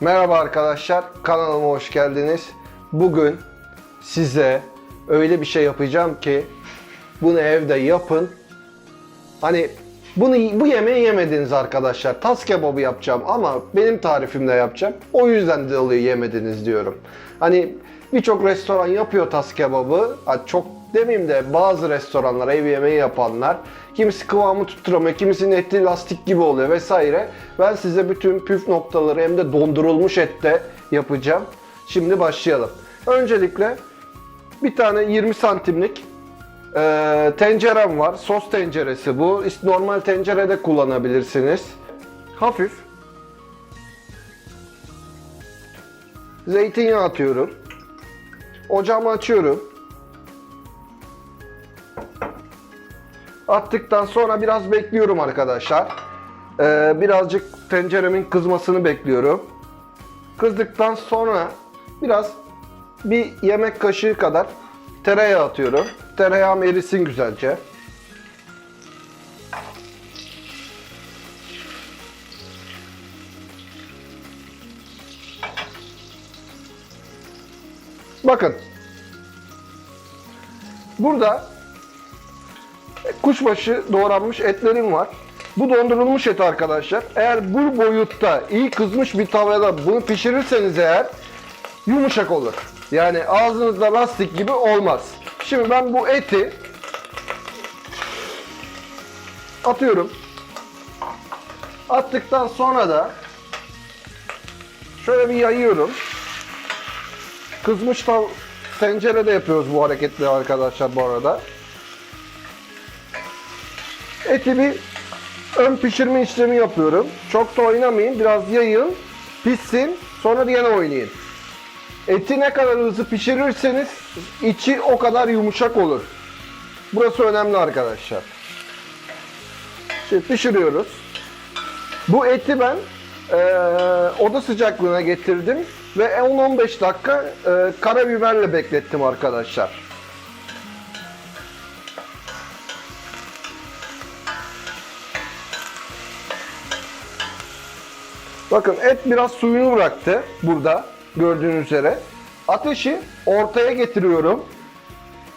Merhaba arkadaşlar, kanalıma hoş geldiniz. Bugün size öyle bir şey yapacağım ki bunu evde yapın. Hani bunu bu yemeği yemediniz arkadaşlar. Tas kebabı yapacağım ama benim tarifimle yapacağım. O yüzden dolayı yemediniz diyorum. Hani birçok restoran yapıyor tas kebabı. Çok demeyeyim de bazı restoranlar ev yemeği yapanlar kimisi kıvamı tutturamıyor, kimisinin eti lastik gibi oluyor vesaire. Ben size bütün püf noktaları hem de dondurulmuş ette yapacağım. Şimdi başlayalım. Öncelikle bir tane 20 santimlik ee, tencerem var. Sos tenceresi bu. Normal tencerede kullanabilirsiniz. Hafif. Zeytinyağı atıyorum. Ocağımı açıyorum. Attıktan sonra biraz bekliyorum arkadaşlar. Ee, birazcık tenceremin kızmasını bekliyorum. Kızdıktan sonra biraz bir yemek kaşığı kadar tereyağı atıyorum. Tereyağım erisin güzelce. Bakın. Burada kuşbaşı doğranmış etlerim var. Bu dondurulmuş et arkadaşlar. Eğer bu boyutta iyi kızmış bir tavada bunu pişirirseniz eğer yumuşak olur. Yani ağzınızda lastik gibi olmaz. Şimdi ben bu eti atıyorum. Attıktan sonra da şöyle bir yayıyorum. Kızmış tav tencerede yapıyoruz bu hareketleri arkadaşlar bu arada. Eti bir ön pişirme işlemi yapıyorum. Çok da oynamayın. Biraz yayın, pişsin. Sonra yine oynayın. Eti ne kadar hızlı pişirirseniz içi o kadar yumuşak olur. Burası önemli arkadaşlar. Şimdi pişiriyoruz. Bu eti ben eee, oda sıcaklığına getirdim ve 10-15 dakika eee, karabiberle beklettim arkadaşlar. Bakın et biraz suyunu bıraktı burada gördüğünüz üzere. Ateşi ortaya getiriyorum.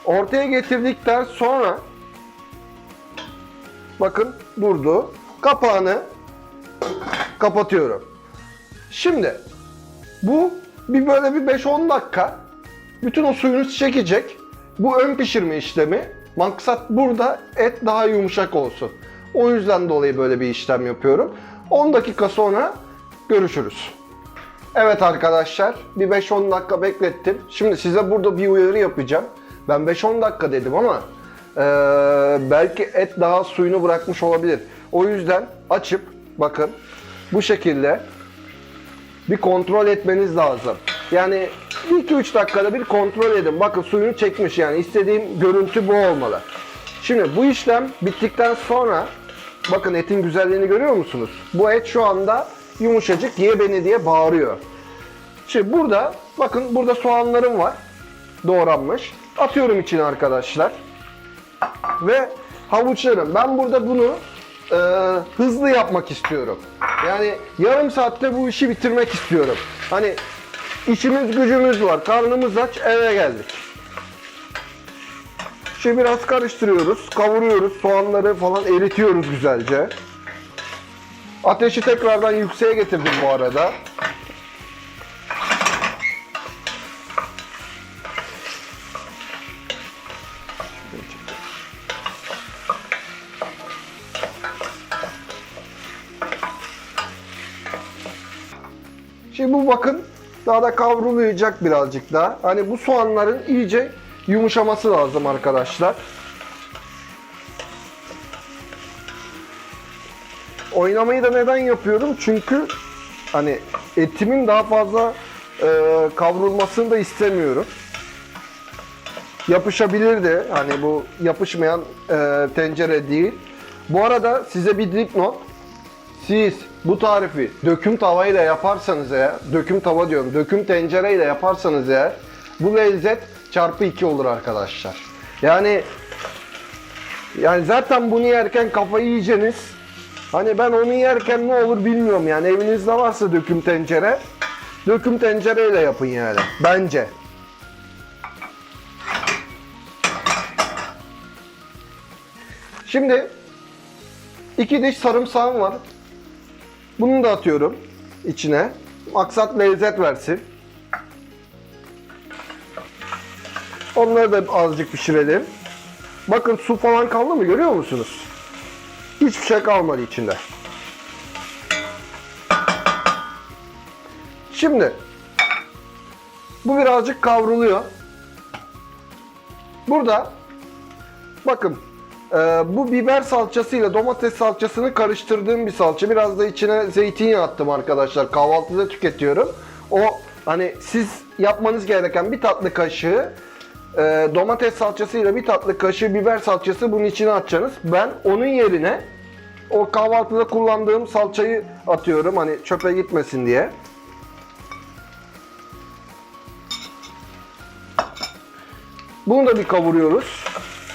Ortaya getirdikten sonra bakın durdu. Kapağını kapatıyorum. Şimdi bu bir böyle bir 5-10 dakika bütün o suyunu çekecek. Bu ön pişirme işlemi. Maksat burada et daha yumuşak olsun. O yüzden dolayı böyle bir işlem yapıyorum. 10 dakika sonra görüşürüz. Evet arkadaşlar bir 5-10 dakika beklettim. Şimdi size burada bir uyarı yapacağım. Ben 5-10 dakika dedim ama eee, belki et daha suyunu bırakmış olabilir. O yüzden açıp bakın bu şekilde bir kontrol etmeniz lazım. Yani 2-3 dakikada bir kontrol edin. Bakın suyunu çekmiş yani istediğim görüntü bu olmalı. Şimdi bu işlem bittikten sonra bakın etin güzelliğini görüyor musunuz? Bu et şu anda yumuşacık ye beni diye bağırıyor. Şimdi burada bakın burada soğanlarım var. Doğranmış. Atıyorum içine arkadaşlar. Ve havuçlarım. Ben burada bunu e, hızlı yapmak istiyorum. Yani yarım saatte bu işi bitirmek istiyorum. Hani işimiz gücümüz var. Karnımız aç eve geldik. Şimdi biraz karıştırıyoruz. Kavuruyoruz. Soğanları falan eritiyoruz güzelce. Ateşi tekrardan yükseğe getirdim bu arada. Şimdi bu bakın daha da kavrulacak birazcık daha. Hani bu soğanların iyice yumuşaması lazım arkadaşlar. Oynamayı da neden yapıyorum? Çünkü hani etimin daha fazla e, kavrulmasını da istemiyorum. Yapışabilir de hani bu yapışmayan e, tencere değil. Bu arada size bir dipnot. Siz bu tarifi döküm tavayla yaparsanız eğer, döküm tava diyorum, döküm tencereyle yaparsanız eğer bu lezzet çarpı 2 olur arkadaşlar. Yani yani zaten bunu yerken kafayı yiyeceğiniz. Hani ben onu yerken ne olur bilmiyorum yani evinizde varsa döküm tencere Döküm tencereyle yapın yani. Bence. Şimdi iki diş sarımsağım var. Bunu da atıyorum içine. Maksat lezzet versin. Onları da azıcık pişirelim. Bakın su falan kaldı mı görüyor musunuz? Hiçbir şey kalmadı içinde. Şimdi bu birazcık kavruluyor. Burada bakın e, bu biber salçasıyla domates salçasını karıştırdığım bir salça. Biraz da içine zeytinyağı attım arkadaşlar. Kahvaltıda tüketiyorum. O hani siz yapmanız gereken bir tatlı kaşığı e, domates salçasıyla bir tatlı kaşığı biber salçası bunun içine atacaksınız. Ben onun yerine o kahvaltıda kullandığım salçayı atıyorum hani çöpe gitmesin diye. Bunu da bir kavuruyoruz.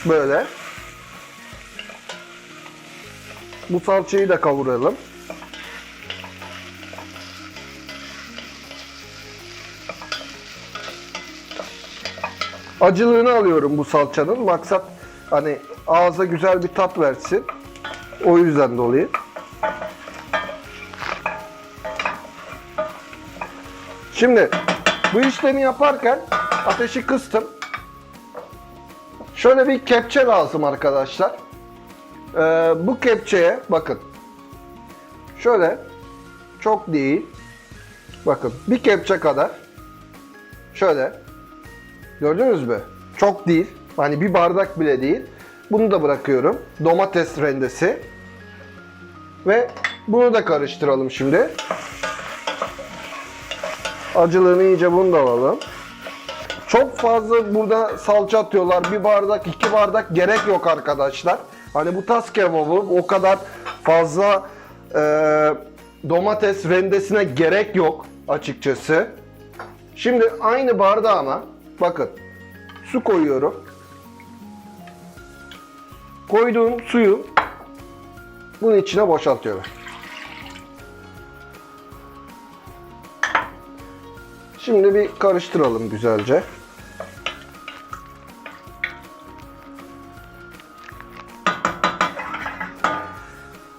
Böyle. Bu salçayı da kavuralım. Acılığını alıyorum bu salçanın. Maksat hani ağza güzel bir tat versin. O yüzden dolayı. Şimdi bu işlemi yaparken ateşi kıstım. Şöyle bir kepçe lazım arkadaşlar. Ee, bu kepçeye bakın. Şöyle çok değil. Bakın bir kepçe kadar. Şöyle. Gördünüz mü? Çok değil. Hani bir bardak bile değil. Bunu da bırakıyorum. Domates rendesi. Ve bunu da karıştıralım şimdi. Acılığını iyice bunu da alalım. Çok fazla burada salça atıyorlar. Bir bardak, iki bardak gerek yok arkadaşlar. Hani bu tas kebabı o kadar fazla e, domates rendesine gerek yok açıkçası. Şimdi aynı bardağıma bakın su koyuyorum. Koyduğum suyu bunun içine boşaltıyorum. Şimdi bir karıştıralım güzelce.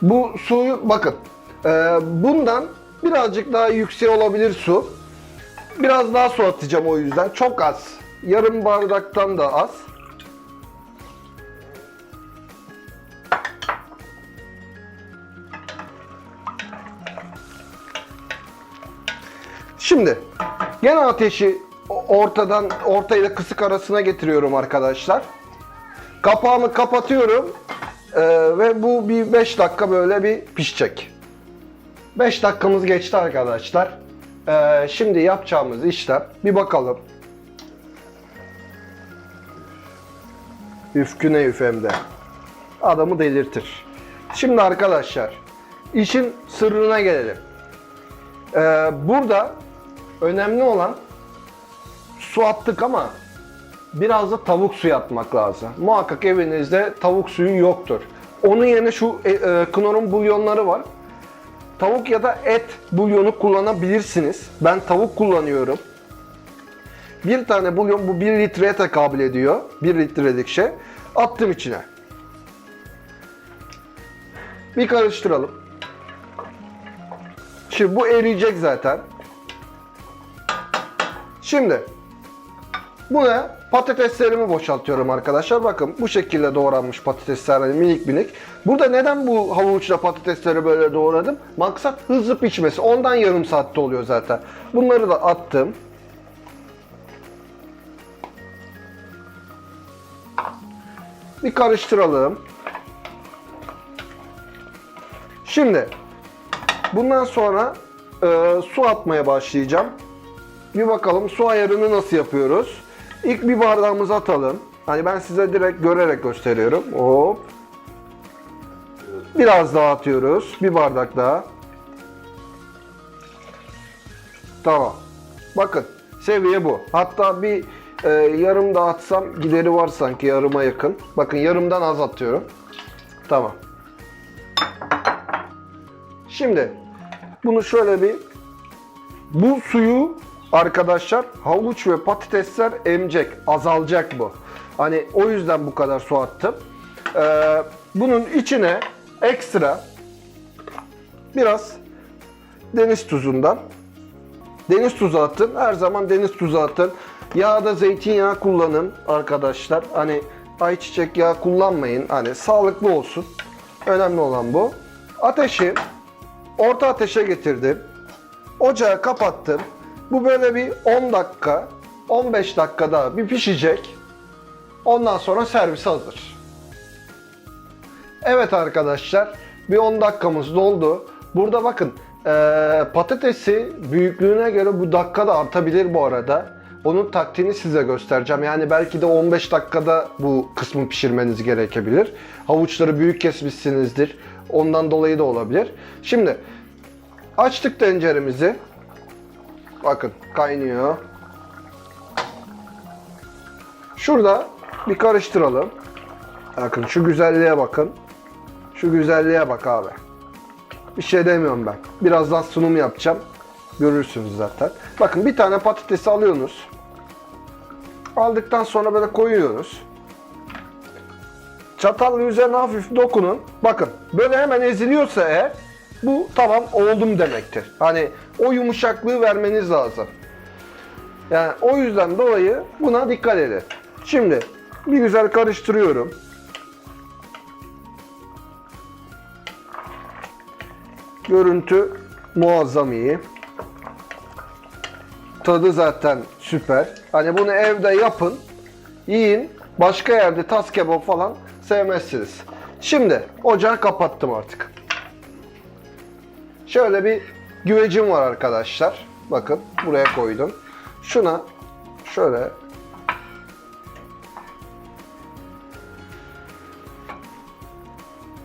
Bu suyu bakın. e, bundan birazcık daha yüksek olabilir su. Biraz daha su atacağım o yüzden. Çok az. Yarım bardaktan da az. Şimdi gene ateşi ortadan ortayla kısık arasına getiriyorum arkadaşlar. Kapağımı kapatıyorum Ee, ve bu bir 5 dakika böyle bir pişecek. 5 dakikamız geçti arkadaşlar. Ee, şimdi yapacağımız işlem bir bakalım. Üfküne üfemde. Adamı delirtir. Şimdi arkadaşlar işin sırrına gelelim. Ee, burada önemli olan su attık ama biraz da tavuk suyu atmak lazım. Muhakkak evinizde tavuk suyu yoktur. Onun yerine şu e, e, Knorr'un bulyonları var. Tavuk ya da et bulyonu kullanabilirsiniz. Ben tavuk kullanıyorum. Bir tane bulyon bu 1 litreye tekabül ediyor. 1 litrelik şey. Attım içine. Bir karıştıralım. Şimdi bu eriyecek zaten. Şimdi buna patateslerimi boşaltıyorum arkadaşlar. Bakın bu şekilde doğranmış patatesler hani minik minik. Burada neden bu havuçla patatesleri böyle doğradım? Maksat hızlı pişmesi. Ondan yarım saatte oluyor zaten. Bunları da attım. Bir karıştıralım. Şimdi bundan sonra e, su atmaya başlayacağım. Bir bakalım su ayarını nasıl yapıyoruz. İlk bir bardağımızı atalım. Hani ben size direkt görerek gösteriyorum. Hop. Biraz daha atıyoruz. Bir bardak daha. Tamam. Bakın seviye bu. Hatta bir e, yarım daha atsam gideri var sanki yarıma yakın. Bakın yarımdan az atıyorum. Tamam. Şimdi bunu şöyle bir Bu suyu arkadaşlar havuç ve patatesler emecek, azalacak bu. Hani o yüzden bu kadar su attım. Ee, bunun içine ekstra biraz deniz tuzundan Deniz tuzu atın. Her zaman deniz tuzu atın. Yağda zeytinyağı kullanın arkadaşlar. Hani ayçiçek yağı kullanmayın. Hani sağlıklı olsun. Önemli olan bu. Ateşi orta ateşe getirdim. Ocağı kapattım. Bu böyle bir 10 dakika, 15 dakika daha bir pişecek. Ondan sonra servis hazır. Evet arkadaşlar bir 10 dakikamız doldu. Burada bakın eee, patatesi büyüklüğüne göre bu dakika da artabilir bu arada. Onun taktiğini size göstereceğim. Yani belki de 15 dakikada bu kısmı pişirmeniz gerekebilir. Havuçları büyük kesmişsinizdir. Ondan dolayı da olabilir. Şimdi açtık tenceremizi. Bakın kaynıyor. Şurada bir karıştıralım. Bakın şu güzelliğe bakın. Şu güzelliğe bak abi. Bir şey demiyorum ben. Birazdan sunum yapacağım. Görürsünüz zaten. Bakın bir tane patatesi alıyorsunuz. Aldıktan sonra böyle koyuyoruz. Çatalla üzerine hafif dokunun. Bakın böyle hemen eziliyorsa eğer bu tamam oldum demektir. Hani o yumuşaklığı vermeniz lazım. Yani o yüzden dolayı buna dikkat edin. Şimdi bir güzel karıştırıyorum. Görüntü muazzam iyi. Tadı zaten süper. Hani bunu evde yapın, yiyin. Başka yerde tas kebap falan sevmezsiniz. Şimdi ocağı kapattım artık. Şöyle bir güvecim var arkadaşlar. Bakın buraya koydum. Şuna şöyle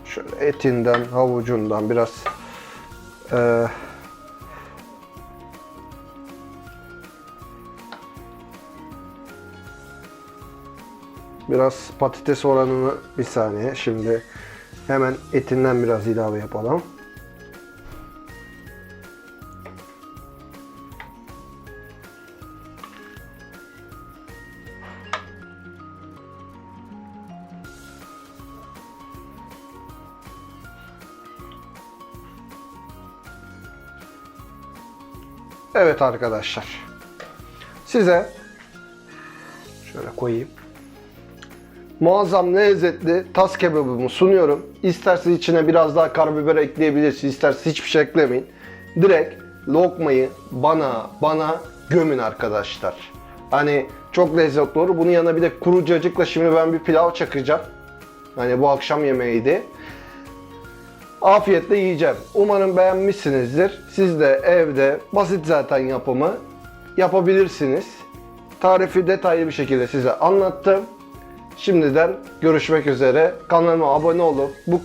şöyle etinden, havucundan biraz eee Biraz patates oranını bir saniye. Şimdi hemen etinden biraz ilave yapalım. Evet arkadaşlar. Size şöyle koyayım muazzam lezzetli tas kebabımı sunuyorum. İsterseniz içine biraz daha karabiber ekleyebilirsiniz. İsterseniz hiçbir şey eklemeyin. Direkt lokmayı bana bana gömün arkadaşlar. Hani çok lezzetli olur. Bunun yanına bir de kuru cacıkla şimdi ben bir pilav çakacağım. Hani bu akşam yemeğiydi. Afiyetle yiyeceğim. Umarım beğenmişsinizdir. Siz de evde basit zaten yapımı yapabilirsiniz. Tarifi detaylı bir şekilde size anlattım. Şimdiden görüşmek üzere. Kanalıma abone olup bu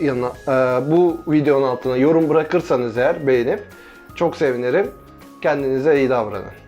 yana, e, bu videonun altına yorum bırakırsanız eğer beğenip çok sevinirim. Kendinize iyi davranın.